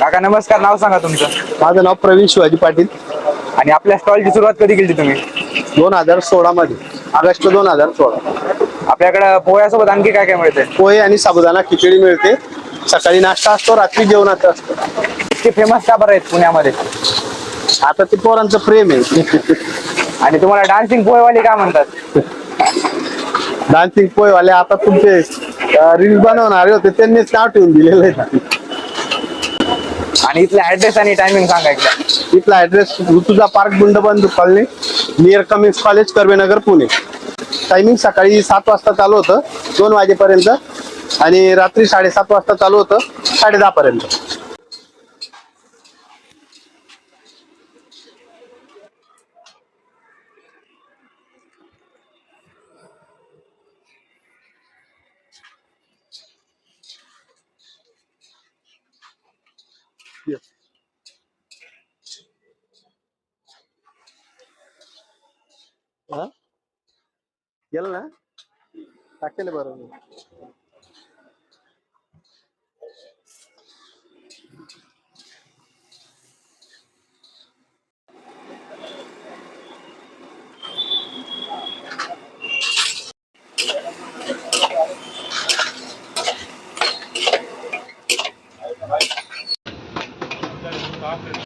काका नमस्कार. नाव सांगा तुमचं. माझं नाव प्रवीण शिवाजी पाटील. आणि आपल्या स्टॉलची सुरुवात कधी केली तुम्ही? दोन हजार सोळा मध्ये. ऑगस्ट दोन हजार सोळा. आपल्याकडे पोह्यासोबत आणखी काय काय मिळते पोहे आणि साबुदाणा खिचडी मिळते. सकाळी नाश्ता असतो रात्री जेवणाचं असतं. इतके फेमस का बरं आहेत पुण्यामध्ये? आता ते पोरांचं प्रेम आहे. आणि तुम्हाला डान्सिंग पोहेवाले काय म्हणतात? डान्सिंग पोहेवाले आता तुमचे रील बनवणारे होते त्यांनीच नाव ठेवून दिलेलं आहे. आणि इथला ऍड्रेस आणि टायमिंग सांगा एकदा. इथला address Rutuja park Gundbandhu colony near Cummins college Karvenagar Pune. Timing सकाळी सात वाजता चालू होतं दोन वाजेपर्यंत आणि रात्री साडेसात वाजता चालू होतं साडे दहा पर्यंत Yeah. ಎಲ್ಲ ಪಕ್ಕದಲ್ಲಿ ಬರೋದು Right. adopted.